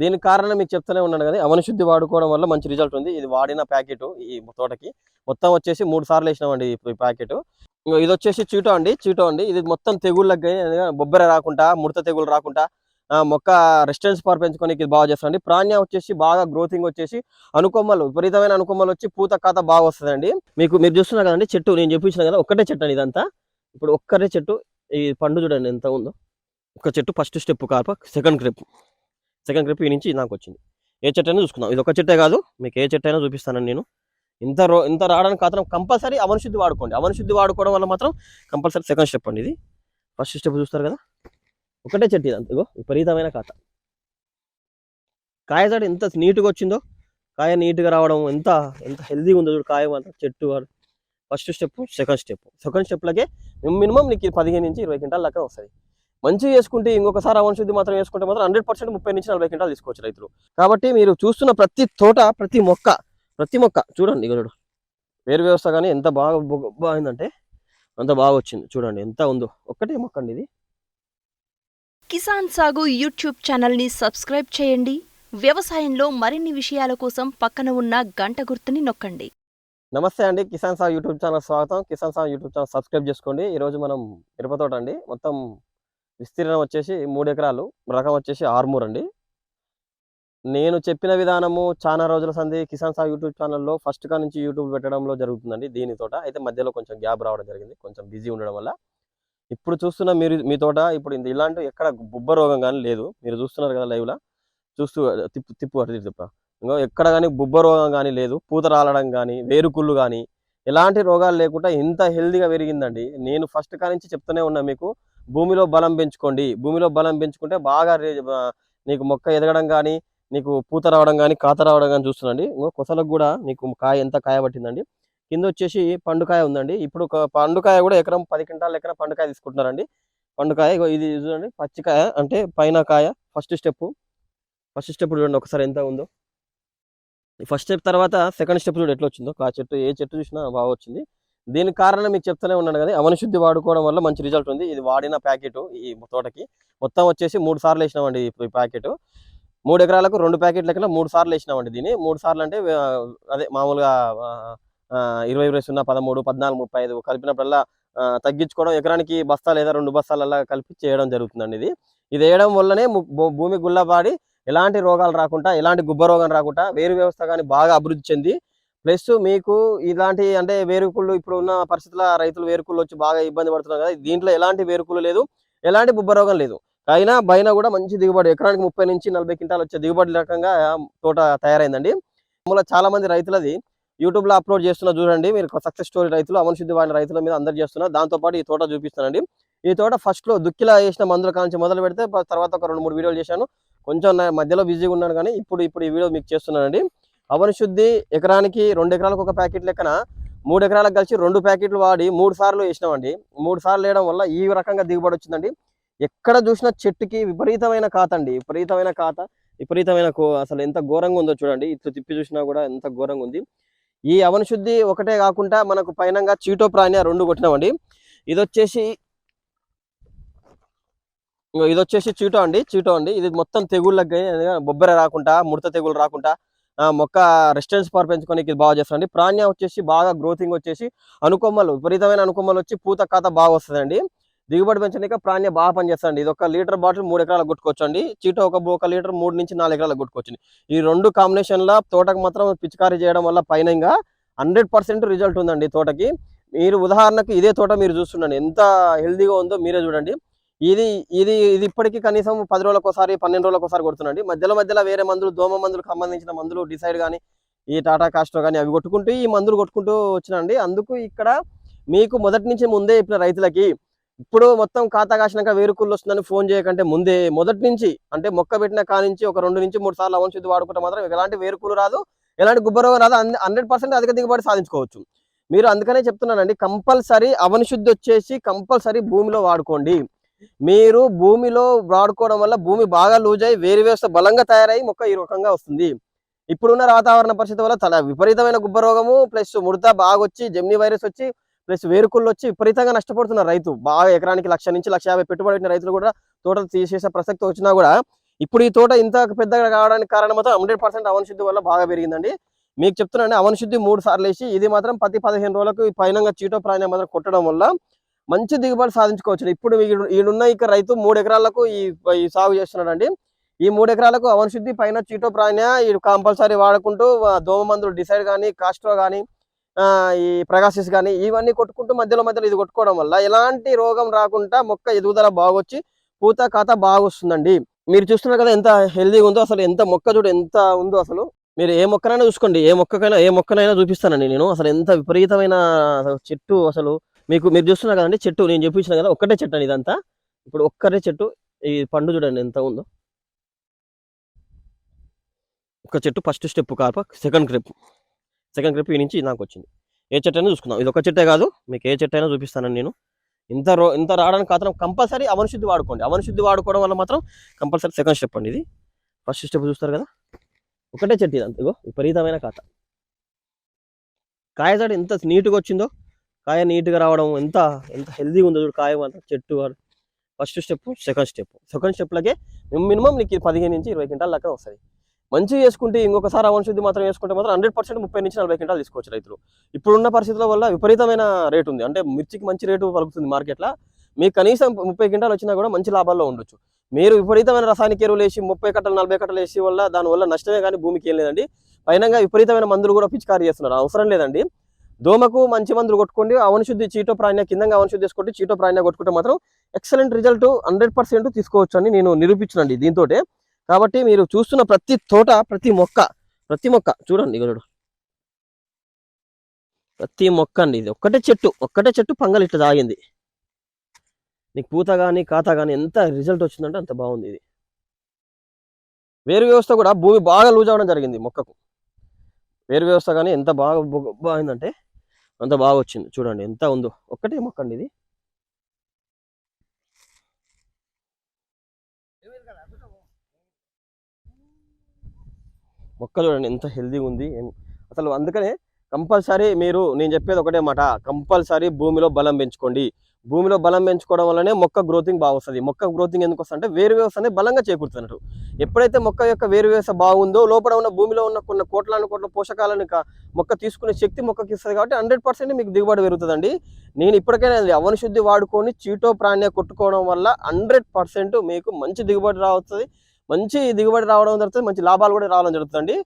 దీని కారణం మీకు చెప్తూనే ఉన్నాను కదా అవనశుద్ధి వాడుకోవడం వల్ల మంచి రిజల్ట్ ఉంది. ఇది వాడిన ప్యాకెట్ ఈ తోటకి. మొత్తం వచ్చేసి మూడు సార్లు వేసినామండి ఈ ప్యాకెట్. ఇది వచ్చేసి చీటో అండి చీటో అండి. ఇది మొత్తం తెగుళ్ళకి బొబ్బెర రాకుండా ముడత తెగులు రాకుండా మొక్క రెసిస్టెన్స్ పవర్ పెంచుకోనికి ఇది బాగా చేస్తుంది ప్రాణ్య వచ్చేసి బాగా గ్రోతింగ్ వచ్చేసి అనుకొమ్మలు విపరీతమైన అనుకొమ్మలు వచ్చి పూత కాత బాగా వస్తుందండి. మీకు మీరు చూస్తున్నారు కదండి చెట్టు నేను చెప్పించిన కదా ఒక్కటే చెట్టు అండి ఇదంతా. ఇప్పుడు ఒక్కటే చెట్టు ఈ పండు చూడండి ఎంత ఉందో. ఒక చెట్టు ఫస్ట్ స్టెప్ కాప సెకండ్ క్రిప్ సెకండ్ క్రిప్ ఈ నుంచి నాకు వచ్చింది ఏ చెట్టు అయినా చూసుకుందాం. ఇది ఒక చెట్టే కాదు. మీకు ఏ చెట్టు అయినా చూపిస్తానని నేను. ఇంత రో ఇంత రావడానికి మాత్రం కంపల్సరీ అవనశుద్ధి వాడుకోండి. అవనశుద్ధి వాడుకోవడం వల్ల మాత్రం కంపల్సరీ సెకండ్ స్టెప్ అండి ఇది. ఫస్ట్ స్టెప్ చూస్తారు కదా? ఒకటే చెట్టు ఇది అంతగో విపరీతమైన కాత. కాయ చాడు ఎంత నీట్గా వచ్చిందో కాయ నీట్గా రావడం ఎంత ఎంత హెల్దీగా ఉందో చూడు కాయ మాత్రం చెట్టు first step second step second స్టెప్లకే minimum నీకు పదిహేను నుంచి ఇరవై గంటల దాకా వస్తుంది. మంచిగా చేసుకుంటే ఇంకొకసారి అవన శుద్ధి మాత్రం వేసుకుంటే మాత్రం హండ్రెడ్ పర్సెంట్ ముప్పై నుంచి నలభై క్వింటాలు తీసుకోవచ్చు రైతులు. కాబట్టి మీరు చూస్తున్న ప్రతి తోట ప్రతి మొక్క ప్రతి మొక్క చూడండి ఇక చూడు. వేరు వ్యవస్థ కానీ ఎంత బాగా బాగుందంటే అంత బాగా వచ్చింది. చూడండి ఎంత ఉందో. ఒక్కటే మొక్క అండి ఇది. కిసాన్ సాగు యూట్యూబ్ ఛానల్ని సబ్స్క్రైబ్ చేయండి. వ్యవసాయంలో మరిన్ని విషయాల కోసం పక్కన ఉన్న గంట గుర్తుని నొక్కండి. నమస్తే అండి. కిసాన్ సాగు యూట్యూబ్ ఛానల్ స్వాగతం. కిసాన్ సాగు యూట్యూబ్ ఛానల్ సబ్స్క్రైబ్ చేసుకోండి. ఈరోజు మనం మిరప తోట అండి. మొత్తం విస్తీర్ణం వచ్చేసి మూడు ఎకరాలు రకం వచ్చేసి ఆర్మూర్ అండి. నేను చెప్పిన విధానము చాలా రోజుల సంది కిసాన్ సాగు యూట్యూబ్ ఛానల్లో ఫస్ట్ కా నుంచి యూట్యూబ్ పెట్టడంలో జరుగుతుందండి దీని తోట. అయితే మధ్యలో కొంచెం గ్యాప్ రావడం జరిగింది కొంచెం బిజీ ఉండడం వల్ల. ఇప్పుడు చూస్తున్న మీరు మీ తోట ఇప్పుడు ఇంత ఇలాంటి ఎక్కడ బుబ్బ రోగం కానీ లేదు. మీరు చూస్తున్నారు కదా లైవ్లో. చూస్తూ తిప్పు తిప్పు అటు తిప్ప ఇంకా ఎక్కడ కానీ బుబ్బ రోగం కానీ లేదు. పూత రాలడం కానీ వేరుకుళ్ళు కానీ ఎలాంటి రోగాలు లేకుండా ఇంత హెల్దీగా పెరిగిందండి. నేను ఫస్ట్ కా నుంచి చెప్తూనే ఉన్నా మీకు. భూమిలో బలం పెంచుకోండి. భూమిలో బలం పెంచుకుంటే బాగా నీకు మొక్క ఎదగడం కానీ నీకు పూత రావడం కానీ కాత రావడం కానీ చూస్తుందండి ఇంకో కొసలకు కూడా నీకు కాయ ఎంత కాయ పట్టిందండి? కింద వచ్చేసి పండుకాయ ఉందండి. ఇప్పుడు ఒక పండుకాయ కూడా ఎకరం పది క్వింటాల ఎకరం పండుకాయ తీసుకుంటున్నారండి. పండుకాయ ఇగో ఇది చూడండి. పచ్చికాయ అంటే పైన కాయ ఫస్ట్ స్టెప్. ఫస్ట్ స్టెప్ చూడండి ఒకసారి ఎంత ఉందో. ఫస్ట్ స్టెప్ తర్వాత సెకండ్ స్టెప్ చూడండి ఎట్లా వచ్చిందో. ఆ చెట్టు ఏ చెట్టు చూసినా బాగా వచ్చింది. దీని కారణం మీకు చెప్తూనే ఉన్నాను కదా అవని శుద్ధి వాడుకోవడం వల్ల మంచి రిజల్ట్ ఉంది. ఇది వాడిన ప్యాకెట్ ఈ తోటకి. మొత్తం వచ్చేసి మూడు సార్లు వేసినామండి ఈ ప్యాకెట్. మూడు ఎకరాలకు రెండు ప్యాకెట్ల కింద మూడు సార్లు వేసినామండి దీన్ని. మూడు సార్లు అంటే అదే మామూలుగా ఇరవై ఇరవై సున్నా పదమూడు పద్నాలుగు ముప్పై ఐదు కలిపినప్పుడల్లా తగ్గించుకోవడం ఎకరానికి బస్తా లేదా రెండు బస్తాలల్లా కలిపి చేయడం జరుగుతుందండి ఇది. ఇది వేయడం వల్లనే భూమి గుల్లబాడి ఎలాంటి రోగాలు రాకుండా ఎలాంటి గుబ్బ రోగం రాకుండా వేరు వ్యవస్థ కానీ బాగా అభివృద్ధి చెంది ప్లస్ మీకు ఇలాంటి అంటే వేరుకుళ్ళు ఇప్పుడు ఉన్న పరిస్థితుల రైతులు వేరుకుళ్ళు వచ్చి బాగా ఇబ్బంది పడుతున్నారు కదా దీంట్లో ఎలాంటి వేరుకుళ్ళు లేదు ఎలాంటి బుబ్బ రోగం లేదు. అయినా బైన కూడా మంచి దిగుబడి ఎకరానికి ముప్పై నుంచి నలభై క్వింటాలు వచ్చే దిగుబడి రకంగా తోట తయారైందండి. మామూలుగా చాలా మంది రైతులది యూట్యూబ్లో అప్లోడ్ చేస్తున్నా చూడండి మీరు సక్సెస్ స్టోరీ రైతులు అమన్ శుద్ధి వాడిన రైతుల మీద అందరు చేస్తున్నారు. దాంతో పాటు ఈ తోట చూపిస్తానండి ఈ తోట ఫస్ట్లో దుక్కిలా వేసిన మందుల కాంచి మొదలు పెడితే తర్వాత ఒక రెండు మూడు వీడియోలు చేశాను. కొంచెం మధ్యలో బిజీగా ఉన్నాను కానీ ఇప్పుడు ఇప్పుడు ఈ వీడియో మీకు చేస్తున్నానండి. అవని శుద్ధి ఎకరానికి రెండు ఎకరాలకు ఒక ప్యాకెట్ లెక్కన మూడు ఎకరాలకు కలిసి రెండు ప్యాకెట్లు వాడి మూడు సార్లు వేసినామండి. మూడు సార్లు వేయడం వల్ల ఈ రకంగా దిగుబడి వచ్చిందండి. ఎక్కడ చూసినా చెట్టుకి విపరీతమైన కాత అండి. విపరీతమైన కాత విపరీతమైన కో అసలు ఎంత ఘోరంగా ఉందో చూడండి. ఇట్లా తిప్పి చూసినా కూడా ఎంత ఘోరంగా ఉంది. ఈ అవన శుద్ధి ఒకటే కాకుండా మనకు పైనంగా చీటో ప్రాణి రెండు కొట్టినామండి. ఇది వచ్చేసి ఇది వచ్చేసి చీటో అండి. చీటో అండి. ఇది మొత్తం తెగుళ్ళకి బొబ్బర రాకుండా ముడత తెగులు రాకుండా మొక్క రెసిస్టెన్స్ పవర్ పెంచుకోనికి ఇది బాగా చేస్తుందండి ప్రాణ్య వచ్చేసి బాగా గ్రోతింగ్ వచ్చేసి అనుకొమ్మలు విపరీతమైన అనుకొమ్మలు వచ్చి పూత కాత బాగా వస్తుందండి. దిగుబడి పెంచడానికి ప్రాణ్య బాగా పనిచేస్తుంది ఇది ఒక లీటర్ బాటిల్ మూడు ఎకరాలకు కొట్టుకోవచ్చండి. చీట ఒక ఒక లీటర్ మూడు నుంచి నాలుగు ఎకరాలకు కొట్టుకోవచ్చండి. ఈ రెండు కాంబినేషన్లో తోటకు మాత్రం పిచికారీ చేయడం వల్ల పైన ఇంకా హండ్రెడ్ పర్సెంట్ రిజల్ట్ ఉందండి తోటకి. మీరు ఉదాహరణకు ఇదే తోట మీరు చూస్తుండండి. ఎంత హెల్దీగా ఉందో మీరే చూడండి. ఇది ఇది ఇది ఇప్పటికీ కనీసం పది రోజులకోసారి ఒకసారి పన్నెండు రోజులకోసారి ఒకసారి మధ్యలో మధ్యలో వేరే మందులు దోమ మందులకు సంబంధించిన మందులు డిసైడ్ కానీ ఈ టాటా కాస్ట్రో కానీ అవి కొట్టుకుంటూ ఈ మందులు కొట్టుకుంటూ వచ్చినండి అందుకు ఇక్కడ మీకు మొదటి నుంచి ముందే ఇప్పుడు రైతులకి ఇప్పుడు మొత్తం ఖాతా కాసినాక వేరుకుళ్ళు వస్తుందని ఫోన్ చేయకంటే ముందే మొదటి నుంచి అంటే మొక్క పెట్టిన కా నుంచి ఒక రెండు నుంచి మూడు సార్లు అవన్ శుద్ధి వాడుకుంటే మాత్రం ఎలాంటి వేరుకులు రాదు ఎలాంటి గుబ్బరోగం రాదు హండ్రెడ్ పర్సెంట్ అధిక దిగుబడి సాధించుకోవచ్చు. మీరు అందుకనే చెప్తున్నానండి కంపల్సరీ అవనిశుద్ధి వచ్చేసి కంపల్సరీ భూమిలో వాడుకోండి. మీరు భూమిలో వాడుకోవడం వల్ల భూమి బాగా లూజ్ అయ్యి వేరు వ్యవస్థ బలంగా తయారై మొక్క ఈ రకంగా వస్తుంది. ఇప్పుడున్న వాతావరణ పరిస్థితి వల్ల చాలా విపరీతమైన గుబ్బ రోగము ప్లస్ ముడత బాగా వచ్చి జెమ్ని వైరస్ వచ్చి ప్లస్ వేరుకుళ్ళు వచ్చి విపరీతంగా నష్టపోతున్నారు రైతు. బాగా ఎకరానికి లక్ష నుంచి లక్ష యాభై పెట్టుబడి పెట్టిన రైతులు కూడా తోటలు తీసేసే ప్రసక్తి వచ్చినా కూడా ఇప్పుడు ఈ తోట ఇంత పెద్దగా కావడానికి కారణం మాత్రం హండ్రెడ్ పర్సెంట్ అవనశుద్ధి వల్ల బాగా పెరిగిందండి. మీకు చెప్తున్నాను అవనశుద్ధి మూడు సార్లు వేసి ఇది మాత్రం పది పదిహేను రోజులకు పైనంగా పైన చీటో ప్రాణం మాత్రం కొట్టడం వల్ల మంచి దిగుబడి సాధించుకోవచ్చు ఇప్పుడు ఈడున్న ఇక రైతు మూడు ఎకరాలకు ఈ సాగు చేస్తున్నాడండి. ఈ మూడు ఎకరాలకు అవనశుద్ధి పైన చీటో ప్రాణ ఈ కంపల్సరీ వాడుకుంటూ దోమ మందులు డిసైడ్ కానీ కాస్ట్రో కానీ ఈ ప్రకాశిస్ కానీ ఇవన్నీ కొట్టుకుంటూ మధ్యలో మధ్యలో ఇది కొట్టుకోవడం వల్ల ఎలాంటి రోగం రాకుండా మొక్క ఎదుగుదల బాగొచ్చి పూత కాత బాగొస్తుందండి. మీరు చూస్తున్నారు కదా ఎంత హెల్దీగా ఉందో అసలు ఎంత మొక్క చూడు ఎంత ఉందో అసలు. మీరు ఏ మొక్కనైనా చూసుకోండి. ఏ మొక్కకైనా ఏ మొక్కనైనా చూపిస్తానండి నేను. అసలు ఎంత విపరీతమైన చెట్టు అసలు. మీకు మీరు చూస్తున్నారు కదండి చెట్టు నేను చూపించిన కదా ఒక్కటే చెట్టు అండి ఇదంతా. ఇప్పుడు ఒక్కటే చెట్టు ఈ పండు చూడండి ఎంత ఉందో. ఒక చెట్టు ఫస్ట్ స్టెప్ కాప సెకండ్ క్రిప్. సెకండ్ క్రిప్ ఈ నుంచి నాకు వచ్చింది. ఏ చెట్టు అయినా చూసుకుందాం. ఇది ఒక చెట్టే కాదు మీకు ఏ చెట్టు అయినా చూపిస్తానండి నేను. ఇంత రో ఇంత రావడానికి మాత్రం కంపల్సరీ అవనశుద్ధి వాడుకోండి. అవనశుద్ధి వాడుకోవడం వల్ల మాత్రం కంపల్సరీ సెకండ్ స్టెప్ అండి ఇది. ఫస్ట్ స్టెప్ చూస్తారు కదా. ఒకటే చెట్టు ఇది ఇగో విపరీతమైన కాత. కాయజాడు ఎంత నీట్గా వచ్చిందో కాయ నీట్గా రావడం ఎంత ఎంత హెల్దీగా ఉందో చూడు కాయ మాత్రం చెట్టు first step second step. Second స్టెప్లకే minimum నీకు పదిహేను నుంచి ఇరవై క్వింటాల లెక్క వస్తుంది. మంచిగా చేసుకుంటే ఇంకొకసారి అవన శుద్ధి మాత్రం వేసుకుంటే మాత్రం హండ్రెడ్ పర్సెంట్ ముప్పై నుంచి నలభై క్వింటాలు తీసుకోవచ్చు రైతులు. ఇప్పుడున్న పరిస్థితుల వల్ల విపరీతమైన రేటు ఉంది. అంటే మిర్చికి మంచి రేటు పలుకుతుంది మార్కెట్లో. మీకు కనీసం ముప్పై క్వింటాలు వచ్చినా కూడా మంచి లాభాల్లో ఉండొచ్చు. మీరు విపరీతమైన రసాయనిక ఎరువులు వేసి ముప్పై కట్టలు నలభై కట్టలు వేసి వల్ల దానివల్ల నష్టమే కానీ భూమికి ఏం లేదండి. పైనంగా విపరీతమైన మందులు కూడా పిచికారీ చేస్తున్నారు. అవసరం లేదండి. దోమకు మంచి మందులు కొట్టుకోండి అవనశుద్ధి చీటో ప్రాణ్య కింద అవనశుద్ధి శుద్ధి చీటో ప్రాణ్య కొట్టుకుంటే మాత్రం ఎక్సలెంట్ రిజల్ట్ హండ్రెడ్ పర్సెంట్ తీసుకోవచ్చు అని నేను నిరూపించనండి దీంతో కాబట్టి మీరు చూస్తున్న ప్రతి తోట ప్రతి మొక్క ప్రతి మొక్క చూడండి చూడు. ప్రతి మొక్క అండి ఇది. ఒక్కటే చెట్టు ఒక్కటే చెట్టు పంగలు ఇట్లా తాగింది నీకు పూత కానీ కాత కానీ ఎంత రిజల్ట్ వచ్చిందంటే అంత బాగుంది ఇది. వేరు వ్యవస్థ కూడా భూమి బాగా లూజ్ అవ్వడం జరిగింది మొక్కకు. వేరు వ్యవస్థ కానీ ఎంత బాగా బాగుందంటే అంత బాగా వచ్చింది. చూడండి ఎంత ఉందో. ఒక్కటే మొక్క అండి ఇది. మొక్క చూడండి ఎంత హెల్దీగా ఉంది. అసలు అందుకనే కంపల్సరీ మీరు నేను చెప్పేది ఒకటే మాట. కంపల్సరీ భూమిలో బలం పెంచుకోండి. భూమిలో బలం పెంచుకోవడం వల్లనే మొక్క గ్రోతింగ్ బాగా వస్తుంది మొక్క గ్రోతింగ్ ఎందుకు వస్తుంది అంటే వేరు వ్యవస్థ అనేది బలంగా చేకూరుతున్నట్టు ఎప్పుడైతే మొక్క యొక్క వేరు వ్యవస్థ బాగుందో లోపల ఉన్న భూమిలో ఉన్న కొన్ని కోట్లాను కోట్ల పోషకాలను మొక్క తీసుకునే శక్తి మొక్కకి ఇస్తుంది కాబట్టి హండ్రెడ్ పర్సెంట్ మీకు దిగుబడి పెరుగుతుందండి. నేను ఇప్పటికైనా అవనశుద్ధి వాడుకొని చీటో ప్రాణ్య కొట్టుకోవడం వల్ల హండ్రెడ్ పర్సెంట్ మీకు మంచి దిగుబడి రావుతుంది మంచి దిగుబడి రావడం జరుగుతుంది. మంచి లాభాలు కూడా రావడం జరుగుతుంది